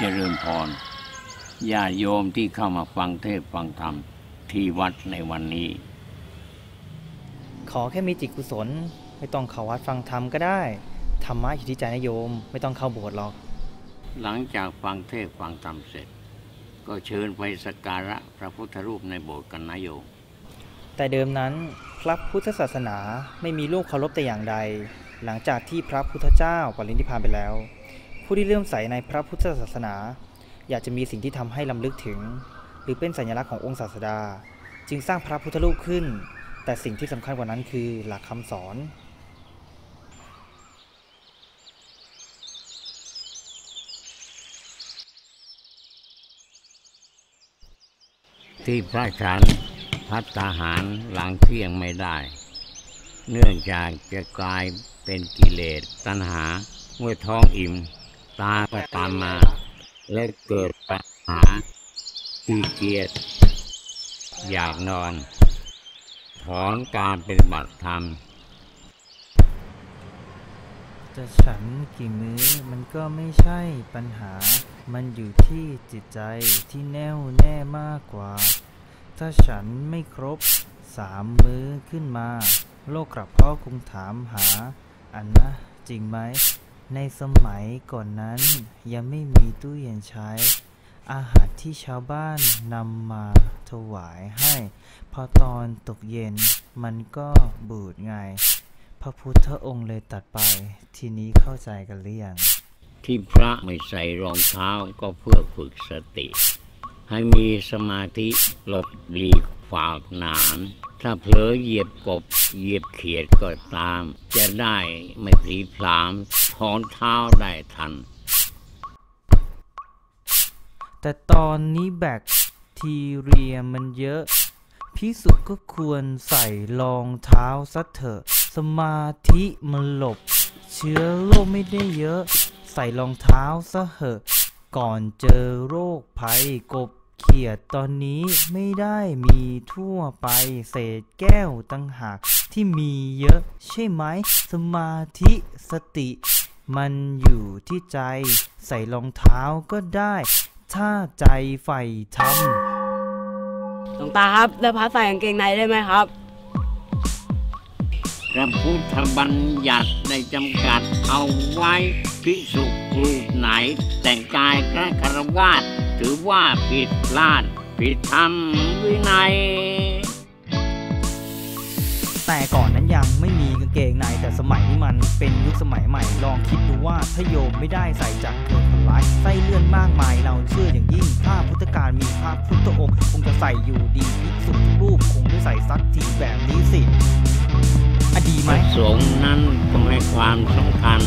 เจริญพรญาติโยมที่เข้ามาฟังเทศน์ฟังธรรมที่วัดในวันนี้ ขอแค่มีจิตกุศล ไม่ต้องเข้าวัดฟังธรรมก็ได้ ธรรมะอยู่ที่ใจนะโยม ไม่ต้องเข้าโบสถ์หรอก หลังจากฟังเทศน์ฟังธรรมเสร็จ ก็เชิญไปสักการะพระพุทธรูปในโบสถ์กันนะโยม แต่เดิมนั้นพระพุทธศาสนาไม่มีรูปเคารพแต่อย่างใด หลังจากที่พระพุทธเจ้าปรินิพพานไปแล้ว ผู้ที่เลื่อมใสในพระพุทธศาสนา อยากจะมีสิ่งที่ทำให้ลำลึกถึง หรือเป็นสัญลักษณ์ขององค์ศาสดา จึงสร้างพระพุทธรูปขึ้น แต่สิ่งที่สำคัญกว่านั้นคือหลักคำสอนที่พระฉันพัตตาหารหลังเที่ยงไม่ได้ เนื่องจากจะกลายเป็นกิเลสตัณหาเมื่อท้องอิ่ม ตาก็ตามมา และเกิดปัญหาขี้เกียจอยากนอนถอนการเป็นบัติธรรม จะฉันกี่มื้อมันก็ไม่ใช่ปัญหา มันอยู่ที่จิตใจที่แน่วแน่มากกว่า ถ้าฉันไม่ครบสามมื้อขึ้นมา โลกกลับพราะคงถามหา อันนะจริงไหม ในสมัยก่อนนั้นยังไม่มีตู้เย็นใช้ อาหารที่ชาวบ้านนำมาถวายให้ พอตอนตกเย็นมันก็บูดไง พระพุทธองค์เลยตัดไป ทีนี้เข้าใจกันหรือยัง ที่พระไม่ใส่รองเท้าก็เพื่อฝึกสติ ให้มีสมาธิหลบหลีกฝากหนาม ถ้าเผลอเหยียบกบเหยียบเขียดก็ตาม จะได้ไม่พลีพรามถอนเท้าได้ทัน แต่ตอนนี้แบคทีเรียมันเยอะ พิสุก็ควรใส่รองเท้าซะเถอะ สมาธิมันหลบ เชื้อโรคไม่ได้เยอะ ใส่รองเท้าซะเหอะ ก่อนเจอโรคภัยกบ เขียดตอนนี้ไม่ได้มีทั่วไปเศษแก้วตั้งหากที่มีเยอะใช่ไหม สมาธิสติ มันอยู่ที่ใจ ใส่รองเท้าก็ได้ ถ้าใจใฝ่ธรรมหลวงตาครับแล้วพระใส่กางเกงในได้ไหมครับ พระพุทธบัญญัติได้จำกัดเอาไว้พิสุรู ปไหน แต่งกายพระคารวาสถือว่าผิดพลาด ผิดธรรมวินัย แต่ก่อนนั้นยังไม่มีกางเกงในแต่สมัยนี้มันเป็นยุคสมัยใหม่ ลองคิดดูว่าถ้าโยมไม่ได้ใส่จากเกิดผลร้ายไส้เลื่อนมากมายเราเชื่ออย่างยิ่งถ้าพุทธการมีพระพุทธองค์ คงจะใส่อยู่ดีภิกษุทุกรูปคงได้ใส่ซักทีแบบนี้สิ อะดีพไหมระสงฆ์นั้นต้องให้ความสำคัญ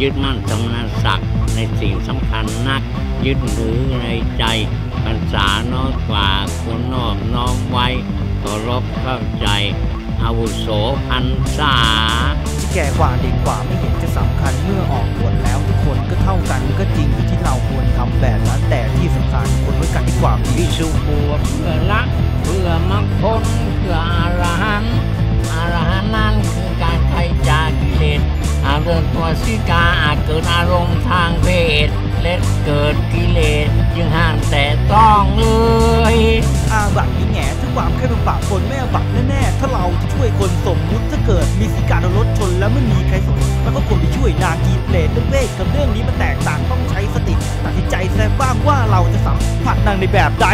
ยึดมั่นสำนักศักดิ์ในสิ่งสำคัญนัก ยึดถือในใจพรรษาน้อยกว่าควรนอบน้อมไว้เคารพเข้าใจอาวุโสพันษาจะแก่กว่าเด็กกว่าไม่เห็นจะสำคัญเมื่อออกบวชแล้วทุกคนก็เท่ากันก็จริงอยู่ที่เราควรทำแบบนั้นแต่ที่สำคัญควรไว้กันที่ความดีวิสุบวชเพื่อละเพื่อมรรคผล เรื่องตัวสิกาอาจเกิดอารมณ์ทางเพศและเกิดกิเลสจึงห้ามแต่ต้องเลยอาบัตยิ่งแง่ถ้าความแค่เป็นปากคนไม่อาบัตแน่ๆถ้าเราจะช่วยคนสมมุติถ้าเกิดมีสิกาโดนรถชนแล้วไม่มีใครสนมันก็ควรไปช่วยนากีเปรตเรื่องเวทกับเรื่องนี้มันแตกต่างต้องใช้สติตัดสินใจแสดงบ้างว่าเราจะสัมผัสนางในแบบใด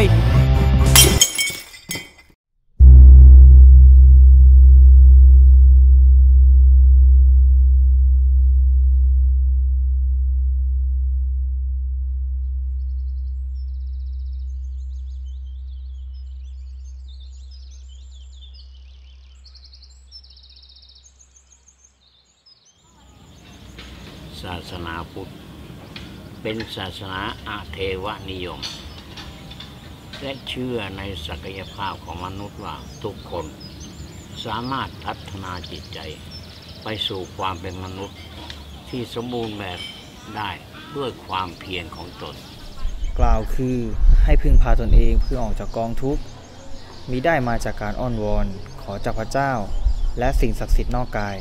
ศาสนาพุทธ เป็นศาสนาอาเทวนิยม และเชื่อในศักยภาพของมนุษย์ว่าทุกคนสามารถพัฒนาจิตใจ ไปสู่ความเป็นมนุษย์ที่สมบูรณ์แบบได้ด้วยความเพียรของตน กล่าวคือให้พึ่งพาตนเองเพื่อออกจากกองทุกข์มิได้มาจากการอ้อนวอน ขอจากพระเจ้า และสิ่งศักดิ์สิทธิ์นอกกาย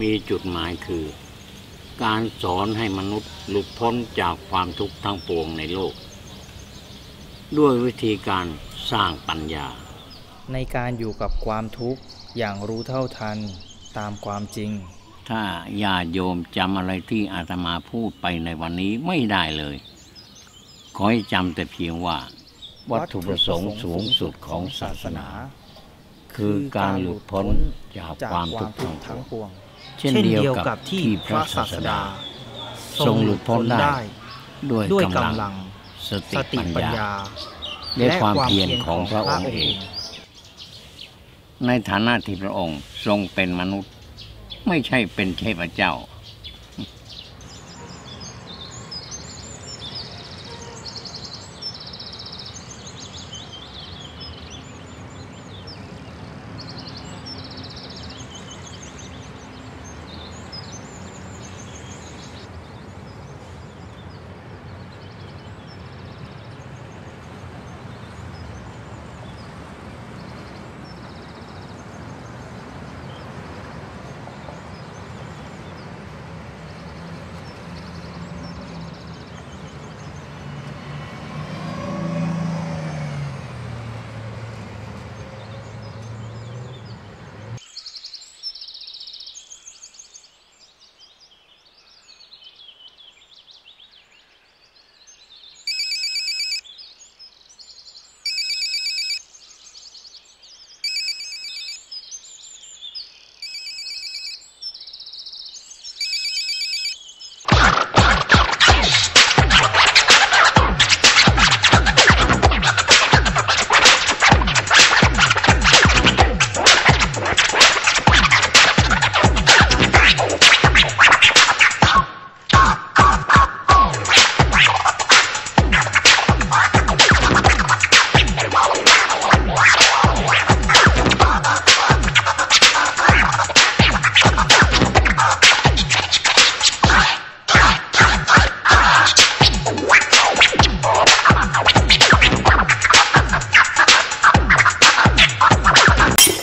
มีจุดหมายคือ การสอนให้มนุษย์หลุดพ้นจากความทุกข์ทั้งปวงในโลก ด้วยวิธีการสร้างปัญญา ในการอยู่กับความทุกข์อย่างรู้เท่าทันตามความจริง ถ้าญาติโยมจำอะไรที่อาตมาพูดไปในวันนี้ไม่ได้เลย ขอให้จำแต่เพียงว่า วัตถุประสงค์สูงสุดของศาสนา คือการหลุดพ้นจากความทุกข์ทั้งปทั้งวงปวง เช่นเดียวกับที่พระศาสดา ทรงหลุดพ้นได้ ด้วยด้วยกำกำลัลังงสติสติปัญปัญญาญา และความเพียรของพระองค์เอง ในฐานะที่พระองค์ทรงเป็นมนุษย์ ไม่ใช่เป็นเทพเจ้า